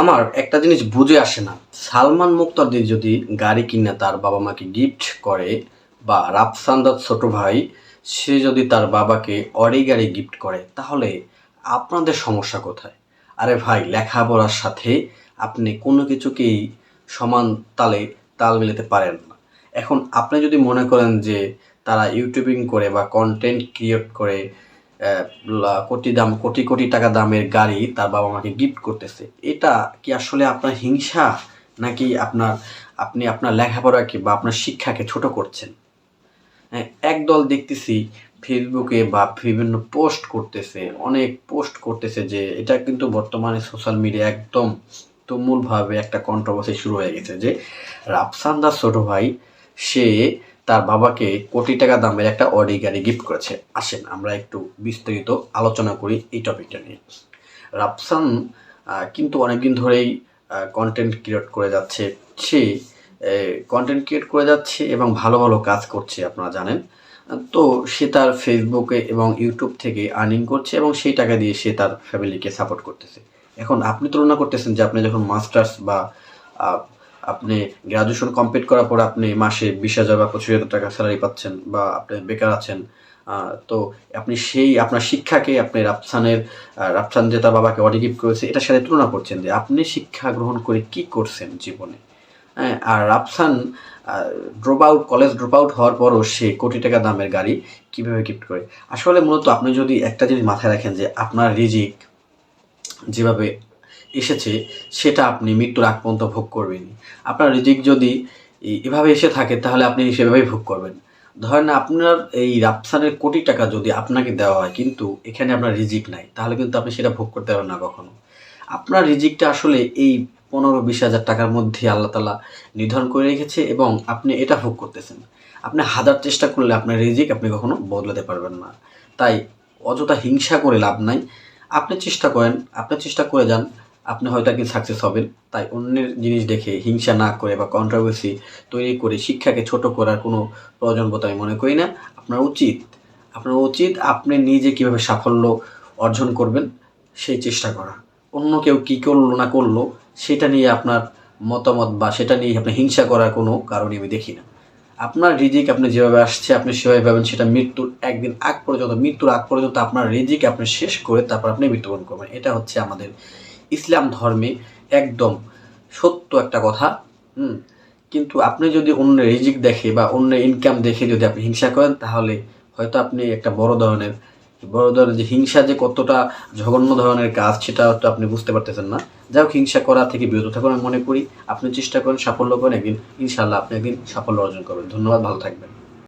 আমার একটা জিনিস বুঝে আসে না। সালমান মুক্তাদি যদি গাড়ি কিনে তার বাবা মাকে গিফট করে, বা রাফসান্দার ছোট ভাই, সে যদি তার বাবাকে অরে গাড়ি গিফট করে, তাহলে আপনাদের সমস্যা কোথায়? আরে ভাই, লেখাপড়ার সাথে আপনি কোনো কিছুকেই সমান তালে তাল মিলাতে পারেন না। এখন আপনি যদি মনে করেন যে তারা ইউটিউবিং করে বা কন্টেন্ট ক্রিয়েট করে কোটি দাম কোটি কোটি টাকা দামের গাড়ি তার বাবা মাকে গিফট করতেছে। এটা কি আসলে আপনার হিংসা নাকি আপনার আপনি আপনার লেখাপড়াকে বা আপনার শিক্ষাকে ছোট করছেন? হ্যাঁ, একদল দেখতেছি ফেসবুকে বা বিভিন্ন পোস্ট করতেছে অনেক পোস্ট করতেছে যে এটা কিন্তু বর্তমানে সোশ্যাল মিডিয়া একদম তুমুলভাবে একটা কন্ট্রোভার্সি শুরু হয়ে গেছে যে রাফসান দাস ছোট ভাই সে তার বাবাকে কোটি টাকা দামের একটা অডি গাড়ি গিফট করেছে। আসেন, আমরা একটু বিস্তারিত আলোচনা করি এই টপিকটা নিয়ে। রাফসান কিন্তু অনেকদিন ধরেই কন্টেন্ট ক্রিয়েট করে যাচ্ছে। সে কন্টেন্ট ক্রিয়েট করে যাচ্ছে এবং ভালো ভালো কাজ করছে, আপনারা জানেন। তো সে তার ফেসবুকে এবং ইউটিউব থেকে আর্নিং করছে এবং সেই টাকা দিয়ে সে তার ফ্যামিলিকে সাপোর্ট করতেছে। এখন আপনি তুলনা করতেছেন যে আপনি যখন মাস্টার্স বা আপনি গ্রাজুয়েশন কমপ্লিট করার পর আপনি মাসে বিশ হাজার বা পঁচিশ হাজার টাকা স্যালারি পাচ্ছেন বা আপনি বেকার আছেন তো আপনি সেই আপনার শিক্ষাকে আপনি রাফসানের রাফসান যে তার বাবাকে অডি গিফট করেছে, এটার সাথে তুলনা করছেন যে আপনি শিক্ষা গ্রহণ করে কি করছেন জীবনে? হ্যাঁ আর Rafsan drop out college drop out হওয়ার পরও সে কোটি টাকা দামের গাড়ি কীভাবে গিফট করে? আসলে মূলত আপনি যদি একটা জিনিস মাথায় রাখেন যে আপনার রিজিক যেভাবে এসেছে, সেটা আপনি মৃত্যুর আগ পর্যন্ত ভোগ করবেন। আপনার রিজিক যদি এভাবে এসে থাকে, তাহলে আপনি সেভাবেই ভোগ করবেন। ধরেন আপনার এই রাফসানের কোটি টাকা যদি আপনাকে দেওয়া হয়, কিন্তু এখানে আপনার রিজিক নাই, তাহলে কিন্তু আপনি সেটা ভোগ করতে পারবেন না কখনো। আপনার রিজিকটা আসলে এই পনেরো বিশ হাজার টাকার মধ্যে আল্লাহ তালা নির্ধারণ করে রেখেছে এবং আপনি এটা ভোগ করতেছেন। আপনি হাজার চেষ্টা করলে আপনার রিজিক আপনি কখনো বদলাতে পারবেন না। তাই অযথা হিংসা করে লাভ নাই। আপনি চেষ্টা করেন, আপনি চেষ্টা করে যান আপনি হয়তো একদিন সাকসেস হবেন। তাই অন্যের জিনিস দেখে হিংসা না করে বা কন্ট্রোভার্সি তৈরি করে শিক্ষাকে ছোট করার কোনো প্রয়োজন বোধ আমি মনে করি না। আপনার উচিত আপনার উচিত আপনি নিজে কীভাবে সাফল্য অর্জন করবেন সেই চেষ্টা করা। অন্য কেউ কী করল না করল, সেটা নিয়ে আপনার মতামত বা সেটা নিয়ে আপনি হিংসা করার কোনো কারণই আমি দেখি না। আপনার রিজিক আপনি যেভাবে আসছে, আপনি সেভাবে পাবেন, সেটা মৃত্যুর একদিন আগ পর্যন্ত, মৃত্যুর আগ পর্যন্ত আপনার রিজিক আপনি শেষ করে তারপর আপনি মৃত্যুবরণ করবেন। এটা হচ্ছে আমাদের ইসলাম ধর্মে একদম সত্য একটা কথা, হুম? কিন্তু আপনি যদি অন্য রিজিক দেখে বা অন্য ইনকাম দেখে যদি আপনি হিংসা করেন, তাহলে হয়তো আপনি একটা বড় ধরনের বড় ধরনের যে হিংসা যে কতটা জঘন্য ধরনের কাজ সেটা হয়তো আপনি বুঝতে পারতেছেন না। যাই হোক, হিংসা করা থেকে বিরত থাকুন আমি মনে করি। আপনি চেষ্টা করেন সাফল্য করেন, একদিন ইনশাল্লাহ আপনি একদিন সাফল্য অর্জন করবেন। ধন্যবাদ, ভালো থাকবেন।